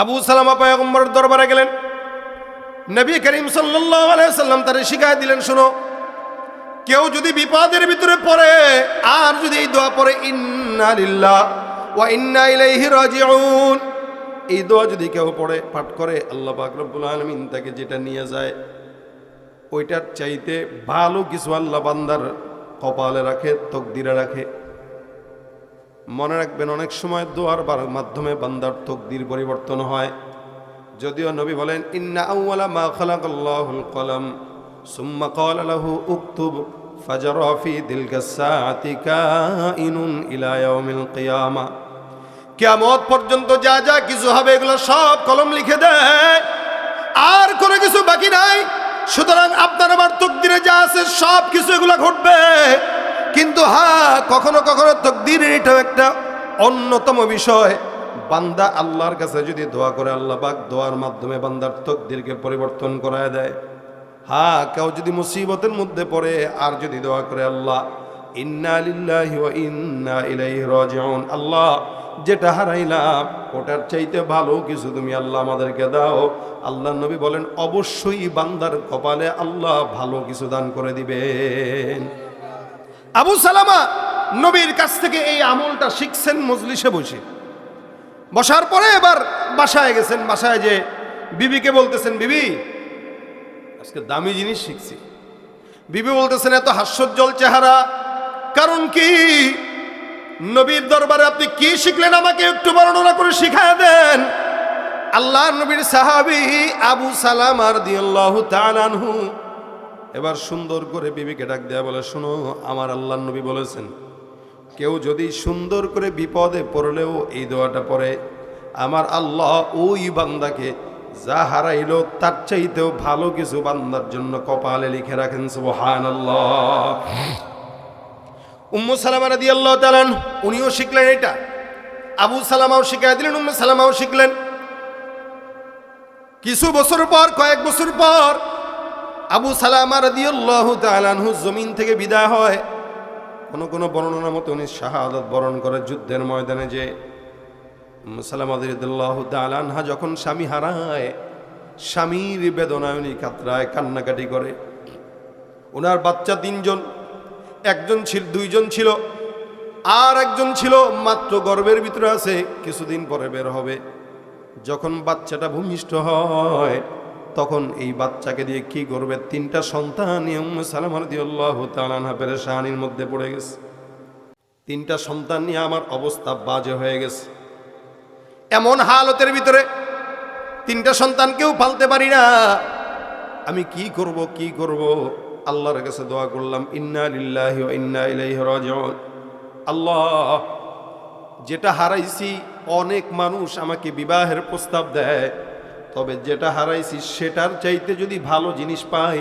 আবু সালামা পয়গম্বরের দরবারে গেলেন। নবী করিম সাল্লাল্লাহু আলাইহি সাল্লাম তারে শিখাই দিলেন, শোনো, কেউ যদি বিপদের ভিতরে পড়ে, আর যদি এই দোয়া পড়ে, ইন্না লিল্লাহ ওয়া ইন্না ইলাইহি রাজিউন এই দোয়া যদি কেউ পড়ে, পাঠ করে, আল্লাহ রব্বুল আলামিন তাকে যেটা নিয়ে যায়, ওইটার চাইতে ভালো কিছু আল্লাহ বান্দার কপালে রাখে, তকদিরে রাখে। মনে রাখবেন, অনেক সময় দোয়ার মাধ্যমে বান্দার তকদির পরিবর্তন হয়। যদিও নবী বলেন, ইন্না আউওয়ালা মা খালাকাল্লাহুল কলম, সুম্মা ক্বালা লাহু উকতুব, ফাজারা ফি দিলকা সাআতি ইলা ইয়াউমিল কিয়ামা। কিয়ামত পর্যন্ত যা যা কিছু হবে, এগুলো সব কলম লিখে দেয়। আর কোনো কিছু বাকি নাই। সুতরাং আপনার আমার তকদিরে যা আছে, সব কিছু এগুলো ঘটবে। কিন্তু হ্যাঁ কখনো কখনো তকদির এটাও একটা অন্যতম বিষয়। বান্দা আল্লাহর কাছে যদি দোয়া করে, আল্লাহ পাক দোয়ার মাধ্যমে বান্দার তকদিরকে পরিবর্তন করায় দেয়। হ্যাঁ কেউ যদি মুসিবতের মধ্যে পড়ে, আর যদি দোয়া করে, আল্লাহ, ইন্না লিল্লাহি ওয়া ইন্না ইলাইহি রাজিউন। আল্লাহ, যেটা হারাইলাম, ওটার চাইতে ভালো কিছু তুমি আল্লাহ আমাদেরকে দাও। আল্লাহ নবী বলেন, অবশ্যই বান্দার কপালে আল্লাহ ভালো কিছু দান করে দিবেন। আবু সালামা নবীর কাছ থেকে এই আমলটা শিখছেন মজলিসে বসে। বসার পরে এবার বাসায় গেছেন, বাসায় যে বিবিকে বলতেছেন, বিবি, আজকে দামি জিনিস শিখছি। বিবি বলতেছেন, এত হাস্যোজ্জ্বল চেহারা, কারণ কি? নবীর দরবারে আপনি কি শিখলেন আমাকে একটু বর্ণনা করে শিখায় দেন। আল্লাহ নবীর সাহাবি আবু সালাম আর দিয়াল্লাহু তাআলাহু এবার সুন্দর করে বিবিকে ডাক দেয়া বলে, শোনো, আমার আল্লাহ নবী বলেছেন, কেউ যদি সুন্দর করে বিপদে পড়লেও এই দোয়াটা পড়ে, আমার আল্লাহ ওই বান্দাকে যা হারাইলো তার চাইতেও ভালো কিছু বান্দার জন্য কপালে লিখে রাখেন সুবহান আল্লাহ উম্মু সালামা রাদি আল্লাহ উনিও শিখলেন এটা। আবু সালামাও শিখাই দিলেন, উম্মু সালামাও শিখলেন। কিছু বছর পর, কয়েক বছর পর আবু সালামা রাদি আল্লাহ তালানহু জমিন থেকে বিদায় হয়। কোনো কোনো বর্ণনা মতো উনি শাহাদত বরণ করে যুদ্ধের ময়দানে যে তালানহা যখন স্বামী হারায়, স্বামীর বেদনায় উনি কাতরায়, কান্নাকাটি করে। ওনার বাচ্চা তিনজন, একজন ছিল, দুইজন ছিল, আর একজন ছিল, মাত্র গর্বের ভিতরে আছে, কিছুদিন পরে বের হবে। যখন বাচ্চাটা ভূমিষ্ঠ হয় তখন এই বাচ্চাকে দিয়ে কি করবে? তিনটা সন্তান পেরেশানির মধ্যে পড়ে গেছে। তিনটা সন্তান নিয়ে আমার অবস্থা বাজে হয়ে গেছে। এমন হালতের ভিতরে তিনটা সন্তানকেও পালতে পারি না। আমি কি করব কি করব? আল্লাহর কাছে দোয়া করলাম, ইন্না ইন্না আল্লাহ, যেটা হারাইছি, অনেক মানুষ আমাকে বিবাহের প্রস্তাব দেয়। তবে যেটা হারাইছি সেটার চাইতে যদি ভালো জিনিস পাই,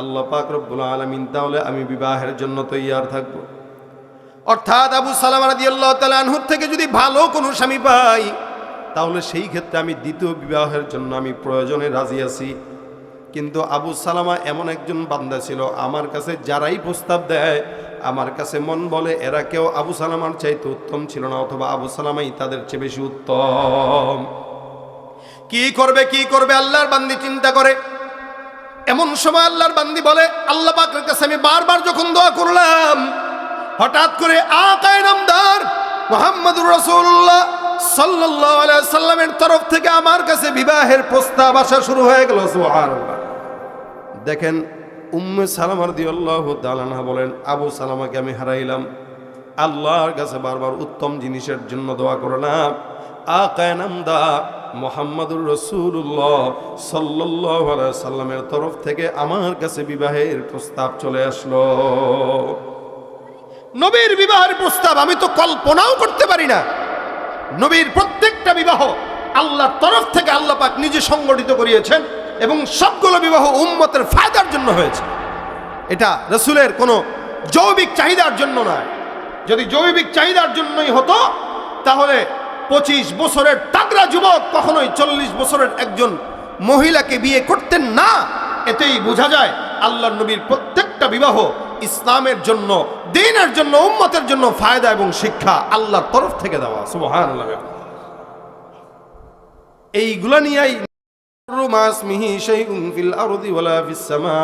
আল্লাহ পাক রব্বুল আলামিন, তাহলে আমি বিবাহের জন্য তৈয়ার থাকব। অর্থাৎ আবু সালাম তাআলা আনহুর থেকে যদি ভালো কোনো স্বামী পাই, তাহলে সেই ক্ষেত্রে আমি দ্বিতীয় বিবাহের জন্য আমি প্রয়োজনে রাজি আছি। কিন্তু আবু সালামা এমন একজন বান্দা ছিল, আমার কাছে যারাই প্রস্তাব দেয়, আমার কাছে মন বলে, এরা কেউ আবু সালামার চাইতে উত্তম ছিল না, অথবা আবু সালামাই তাদের চেয়ে বেশি উত্তম। কি করবে কি করবে, আল্লাহর বান্দি চিন্তা করে। এমন সময় আল্লাহর বান্দি বলে, আল্লাহ পাকের কাছে আমি বারবার যখন দোয়া করলাম, হঠাৎ করে আকায় নামদার মোহাম্মদুর রসুল্লাহ সাল্লাহ সাল্লামের তরফ থেকে আমার কাছে বিবাহের প্রস্তাব আসা শুরু হয়ে গেল দেখেন, উম্মে সালামার দিয়াল্লাহ দালানহা বলেন, আবু সালামাকে আমি হারাইলাম। আল্লাহর কাছে বারবার উত্তম জিনিসের জন্য দোয়া করলাম। আকায়নামদা মোহাম্মদুর রসুল্লাহ সাল্লাহ সাল্লামের তরফ থেকে আমার কাছে বিবাহের প্রস্তাব চলে আসলো। নবীর বিবাহের প্রস্তাব আমি তো কল্পনাও করতে পারি না। নবীর প্রত্যেকটা বিবাহ আল্লাহর তরফ থেকে আল্লাহ পাক নিজে সংগঠিত করিয়েছেন এবং সবগুলো বিবাহ উম্মতের ফায়দার জন্য হয়েছে। এটা রসুলের কোনো জৈবিক চাহিদার জন্য নয়। যদি জৈবিক চাহিদার জন্যই হতো, তাহলে পঁচিশ বছরের তাগরা যুবক, কখনোই চল্লিশ বছরের একজন মহিলাকে বিয়ে করতেন না। এতেই বোঝা যায় আল্লাহ নবীর প্রত্যেকটা বিবাহ ইসলামের জন্য, দিনের জন্য, উম্মতের জন্য ফায়দা এবং শিক্ষা আল্লাহর তরফ থেকে দেওয়া। সুবহানাল্লাহ। এইগুলা নিয়েই মা ইসমিহি শাইউন ফিল আরদি ওয়ালা ফিস সামা,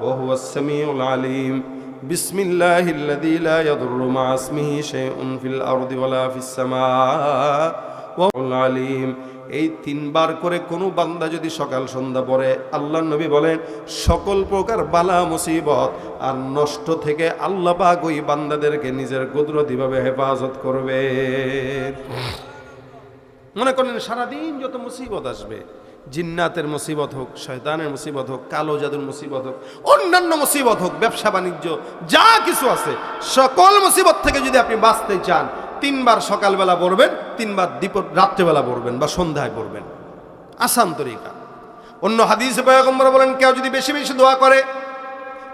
ওয়া আলিম। بسم الله الذي لا يضر مع اسمه شيء في الأرض ولا في السماء وهو العليم এই তিনবার করে কোনো বান্দা যদি সকাল সন্ধ্যা পড়ে আল্লাহ নবী বলেন সকল প্রকার বালা মুসিবত আর নষ্ট থেকে আল্লাহ পাক ওই বান্দাদেরকে নিজের কুদরতিভাবে হেফাজত করবে মনে করেন সারাদিন যত মুসিবত আসবে জিন্নাতের মুসিবত হোক, শয়তানের মুসিবত হোক, কালো জাদুর মুসিবত হোক, অন্যান্য মুসিবত হোক, ব্যবসা বাণিজ্য, যা কিছু আছে, সকল মুসিবত থেকে যদি আপনি বাঁচতে চান, তিনবার সকালবেলা পড়বেন, তিনবার দ্বীপ রাত্রেবেলা পড়বেন বা সন্ধ্যায় পড়বেন। আসান তরিকা অন্য হাদিস পয়গম্বর বলেন, কেউ যদি বেশি বেশি দোয়া করে,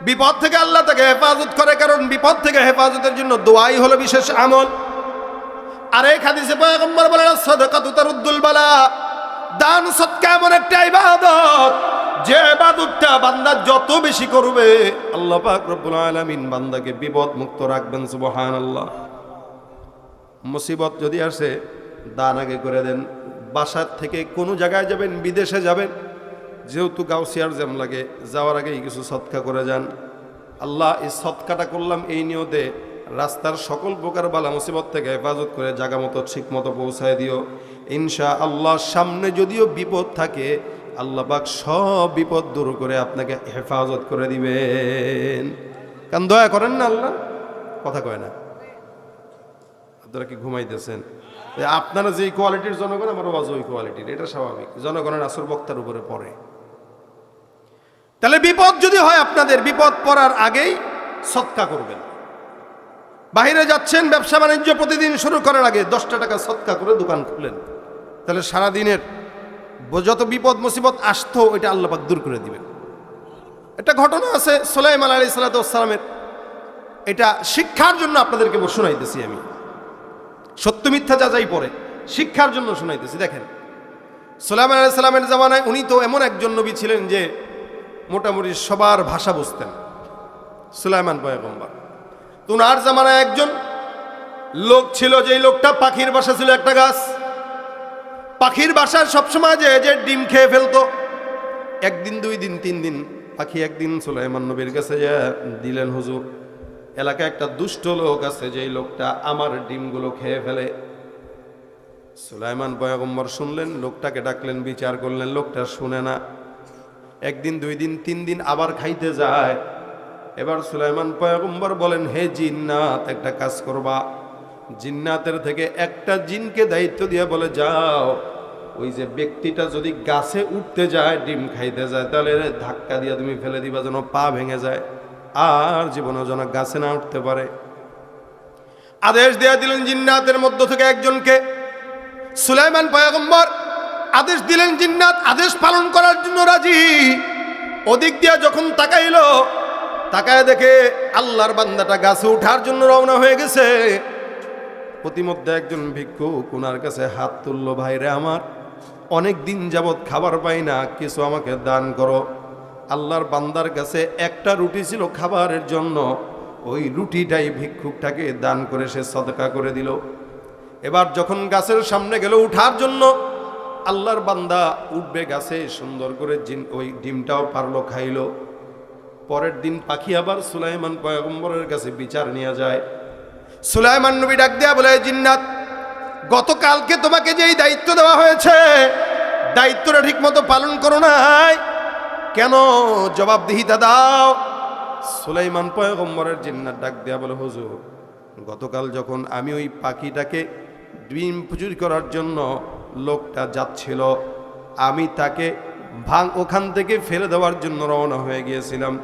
বিপদ থেকে আল্লাহ তাকে হেফাজত করে, কারণ বিপদ থেকে হেফাজতের জন্য দোয়াই হলো বিশেষ আমল। আরেক হাদিসে পয়গম্বর বলেন, সাদাকাতু তারুদ্দুল বালা। দান সৎকা এমন একটা ইবাদত? যে ইবাদতটা বান্দা যত বেশি করবে, আল্লাহ পাক রব্বুল আলামিন বান্দাকে বিপদ মুক্ত রাখবেন, সুবহানাল্লাহ। মুসিবত যদি আসে, দান আগে করে দেন। বাসার থেকে কোনো জায়গায় যাবেন, বিদেশে যাবেন, যেহেতু গাউসিয়ার জ্যাম লাগে, যাওয়ার আগেই কিছু সৎকা করে যান। আল্লাহ এই সৎকাটা করলাম এই নিয়তে রাস্তার সকল প্রকার বালা মুসিবত থেকে হেফাজত করে জাগা মতো ঠিক মতো পৌঁছায় দিও। ইনশা আল্লাহ সামনে যদিও বিপদ থাকে আল্লাহ পাক সব বিপদ দূর করে আপনাকে হেফাজত করে দিবেন। কারণ দয়া করেন না আল্লাহ? কথা কয় না। আপনারা কি ঘুমাইতেছেন? আপনারা যেই কোয়ালিটির জনগণ, আমার আওয়াজ ওই কোয়ালিটির, এটা স্বাভাবিক। জনগণের আসর বক্তার উপরে পড়ে। তাহলে বিপদ যদি হয় আপনাদের, বিপদ পড়ার আগেই সৎকা করবেন। বাইরে যাচ্ছেন, ব্যবসা বাণিজ্য প্রতিদিন শুরু করার আগে দশটা টাকা সৎকা করে দোকান খুলেন তাহলে সারাদিনের যত বিপদ, মুসিবত আসতো, ওইটা আল্লাপাক দূর করে দিবেন। একটা ঘটনা আছে সোলাইমান আলী সালাতামের এটা শিক্ষার জন্য আপনাদেরকে শোনাইতেছি আমি। সত্য মিথ্যা যাচাই পরে শিক্ষার জন্য শোনাইতেছি, দেখেন। সোলাইমান আলী সালামের জামানায় উনি তো এমন একজন নবী ছিলেন যে মোটামুটি সবার ভাষা বুঝতেন। সুলাইমান পয়গম্বর। তো উনার জামানায় একজন লোক ছিল, যেই লোকটা পাখির বাসা ছিল একটা গাছ। পাখির বাসার সবসময় যে যে ডিম খেয়ে ফেলতো। একদিন, দুই দিন, তিন দিন পাখি একদিন সুলাইমান নবীর কাছে দিলেন, হুজুর, এলাকায় একটা দুষ্ট লোক আছে, যেই লোকটা আমার ডিমগুলো খেয়ে ফেলে। সুলাইমান পয়গম্বর শুনলেন, লোকটাকে ডাকলেন, বিচার করলেন, লোকটা শুনে না। একদিন, দুই দিন, তিন দিন আবার খাইতে যায়। এবার সুলাইমান পয়গম্বর বলেন, হে জিন্নাত, একটা কাজ করবা। জিন্নাতের থেকে একটা জিনকে দায়িত্ব দিয়ে বলে, যাও, ওই যে ব্যক্তিটা যদি গাছে উঠতে যায়, ডিম খাইতে যায়, তাহলে ধাক্কা দিয়ে তুমি ফেলে দিবা, যেন পা ভেঙে যায়। আর জীবনে যেন গাছে না উঠতে পারে। আদেশ দেয়া দিলেন জিন্নাতের মধ্য থেকে একজনকে। সুলাইমান পয়গম্বর আদেশ দিলেন, জিন্নাত, আদেশ পালন করার জন্য রাজি। ওদিক দিয়া যখন তাকাইলো তাকায় দেখে আল্লাহর বান্দাটা গাছে উঠার জন্য রওনা হয়ে গেছে। প্রতিমধ্যে একজন ভিক্ষু কুনার কাছে হাত তুললো ভাইরে আমার, অনেক দিন যাবৎ খাবার পাই না, কিছু আমাকে দান করো। আল্লাহর বান্দার কাছে একটা রুটি ছিল খাবারের জন্য। ওই রুটিটাই ভিক্ষুকটাকে দান করে সে সদকা করে দিল। এবার যখন গাছের সামনে গেল উঠার জন্য, আল্লাহর বান্দা উঠবে গাছে সুন্দর করে ওই ডিমটাও পারল, খাইলো। পরের দিন পাখি আবার সুলাইমান পয়গম্বরের কাছে বিচার নিয়ে যায়। সুলাইমান নবী ডাক দেয়া বলে জিন্নাত, গতকালকে তোমাকে যেই দায়িত্ব দেওয়া হয়েছে, দায়িত্বটা ঠিক মতো পালন করো নাই। কেন? জবাবদিহিতা দাও। সুলাইমান পয়গম্বরের জিন্নাত ডাক দেয়া বলে, হুজুর, গতকাল যখন আমি ওই পাখিটাকে ডিম চুরি করার জন্য লোকটা যাচ্ছিল, আমি তাকে ভাঙ, ওখান থেকে ফেলে দেওয়ার জন্য রওনা হয়ে গিয়েছিলাম।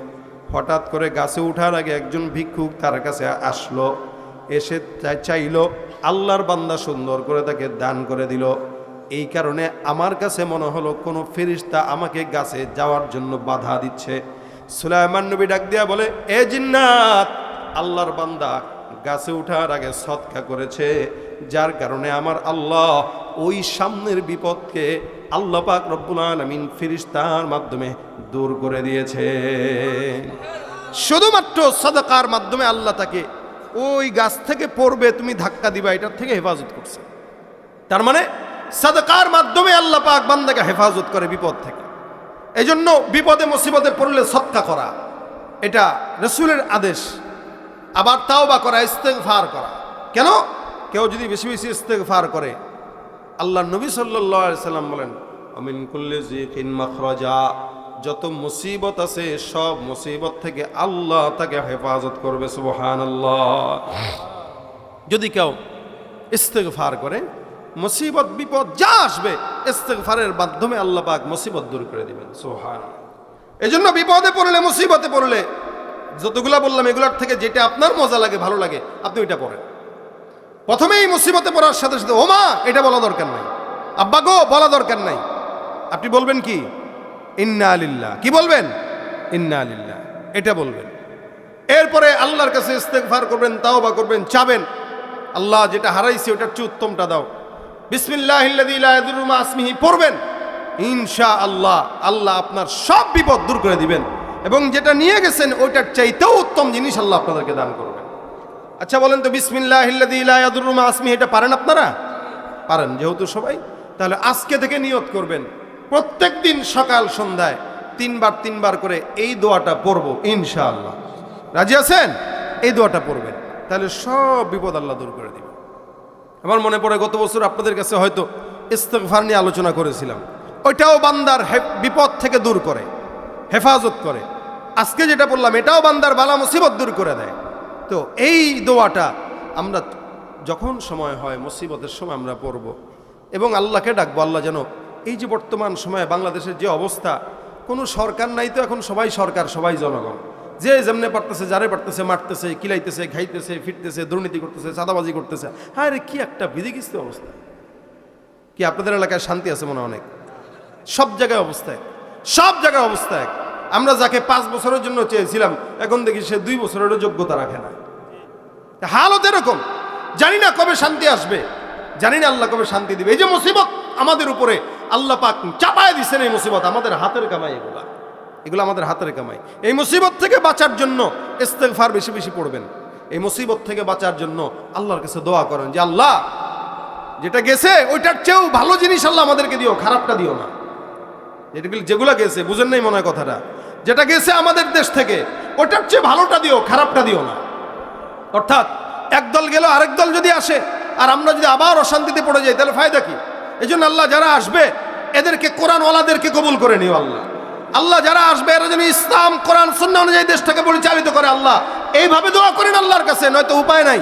হঠাৎ করে গাছে ওঠার আগে একজন ভিক্ষুক তার কাছে আসলো, এসে চাইলো, আল্লাহর বান্দা সুন্দর করে তাকে দান করে দিল। এই কারণে আমার কাছে মনে হলো কোনো ফেরিস্তা আমাকে গাছে যাওয়ার জন্য বাধা দিচ্ছে। সুলাইমান নবী ডাক দিয়া বলে, এ জিন্নাত! আল্লাহর বান্দা গাছে ওঠার আগে সৎকা করেছে, যার কারণে আমার আল্লাহ ওই সামনের বিপদকে আল্লাহ পাক রব্বুল আলমিন ফিরিস্তার মাধ্যমে দূর করে দিয়েছে। শুধুমাত্র সদকার মাধ্যমে আল্লাহ তাকে ওই গাছ থেকে পড়বে, তুমি ধাক্কা দিবা, এটার থেকে হেফাজত করছে। তার মানে সাদকার মাধ্যমে আল্লাহ পাক বান্দাকে হেফাজত করে বিপদ থেকে। এই জন্য বিপদে, মুসিবতে পড়লে সৎকা করা, এটা রসুলের আদেশ। আবার তাও বা করা, ইস্তেগফার করা। কেন? কেউ যদি বেশি বেশি ইস্তেগফার করে আল্লাহ নবী সাল্লাল্লাহু সাল্লাম বলেন, অমিন কুল্লি জিকিন মাখরাজা। যত মুসিবত আছে, সব মুসিবত থেকে আল্লাহ তাকে হেফাজত করবে সুবহান আল্লাহ যদি কেউ ইস্তেগফার করে, মুসিবত, বিপদ যা আসবে, ইস্তেগফারের মাধ্যমে আল্লাহ পাক মুসিবত দূর করে দিবেন সুবহান এই জন্য বিপদে পড়লে, মুসিবতে পড়লে, যতগুলা বললাম, এগুলার থেকে যেটা আপনার মজা লাগে, ভালো লাগে, আপনি ওইটা পড়েন। প্রথমেই মুসিবতে পড়ার সাথে সাথে, ওমা, এটা বলা দরকার নাই। আব্বা গো, বলা দরকার নাই। আপনি বলবেন কি? ইন্না আলিল্লাহ কি বলবেন? ইন্না আলিল্লাহ এটা বলবেন। এরপরে আল্লাহর কাছে ইস্তেগফার করবেন তাও বা করবেন, চাবেন। আল্লাহ যেটা হারাইছি, ওটার চেয়ে উত্তমটা দাও। বিসমিল্লাহ পড়বেন। ইনশা আল্লাহ আল্লাহ আপনার সব বিপদ দূর করে দিবেন। এবং যেটা নিয়ে গেছেন, ওইটার চাইতেও উত্তম জিনিস আল্লাহ আপনাদেরকে দান করবেন আচ্ছা বলেন তো বিসমিল্লাহ আসমি, এটা পারেন আপনারা? পারেন, যেহেতু সবাই। তাহলে আজকে থেকে নিয়ত করবেন, প্রত্যেক দিন সকাল সন্ধ্যায় তিনবার তিনবার করে এই দোয়াটা পড়ব, ইনশাআল্লাহ। রাজি আছেন? এই দোয়াটা পড়বেন, তাহলে সব বিপদ আল্লাহ দূর করে দিবেন আমার মনে পড়ে, গত বছর আপনাদের কাছে হয়তো ইস্তেগফার নিয়ে আলোচনা করেছিলাম। ওইটাও বান্দার বিপদ থেকে দূর করে, হেফাজত করে। আজকে যেটা বললাম এটাও বান্দার বালা মুসিবত দূর করে দেয়। তো এই দোয়াটা আমরা যখন সময় হয়, মুসিবতের সময় আমরা পড়ব। এবং আল্লাহকে ডাকবো, আল্লাহ যেন এই যে বর্তমান সময়ে বাংলাদেশের যে অবস্থা, কোনো সরকার নাই তো এখন সবাই সরকার, সবাই জনগণ। যে যেমনে পারতেছে, যারে পারতেছে, মারতেছে কিলাইতেছে খাইতেছে, ফিরতেছে, দুর্নীতি করতেছে, চাঁদাবাজি করতেছে হ্যাঁ রে, কী একটা বিধিকিস্ত অবস্থা। কি আপনাদের এলাকায় শান্তি আছে মনে অনেক? সব জায়গায় অবস্থায় সব জায়গায় অবস্থায় আমরা যাকে পাঁচ বছরের জন্য চেয়েছিলাম, এখন দেখি সে দুই বছরেরও যোগ্যতা রাখে না। হালত এরকম। জানি না কবে শান্তি আসবে। জানি না আল্লাহ কবে শান্তি দিবে। এই যে মুসিবত আমাদের উপরে আল্লাহ পাক চাপায় দিচ্ছেন এই মুসিবত আমাদের হাতের কামাই এগুলা। এগুলো আমাদের হাতের কামাই। এই মুসিবত থেকে বাঁচার জন্য ইস্তেগফার বেশি বেশি পড়বেন। এই মুসিবত থেকে বাঁচার জন্য আল্লাহর কাছে দোয়া করেন যে, আল্লাহ, যেটা গেছে, ওইটার চেয়েও ভালো জিনিস আল্লাহ আমাদেরকে দিও, খারাপটা দিও না। যেগুলো যেগুলো গেছে, বুঝেন নাই মনে হয় কথাটা। যেটা গেছে আমাদের দেশ থেকে, ওটার চেয়ে ভালোটা দিও, খারাপটা দিও না। অর্থাৎ একদল গেল আরেক দল যদি আসে, আর আমরা যদি আবার অশান্তিতে পড়ে যাই, তাহলে ফায়দা কি? এই জন্য আল্লাহ যারা আসবে, এদেরকে কোরআনওয়ালাদেরকে কবুল করে নিও আল্লাহ। আল্লাহ যারা আসবে, এরা যেন ইসলাম, কোরআন সন্না অনুযায়ী দেশটাকে পরিচালিত করে আল্লাহ। এইভাবে দোয়া করেন আল্লাহর কাছে, নয়তো উপায় নাই।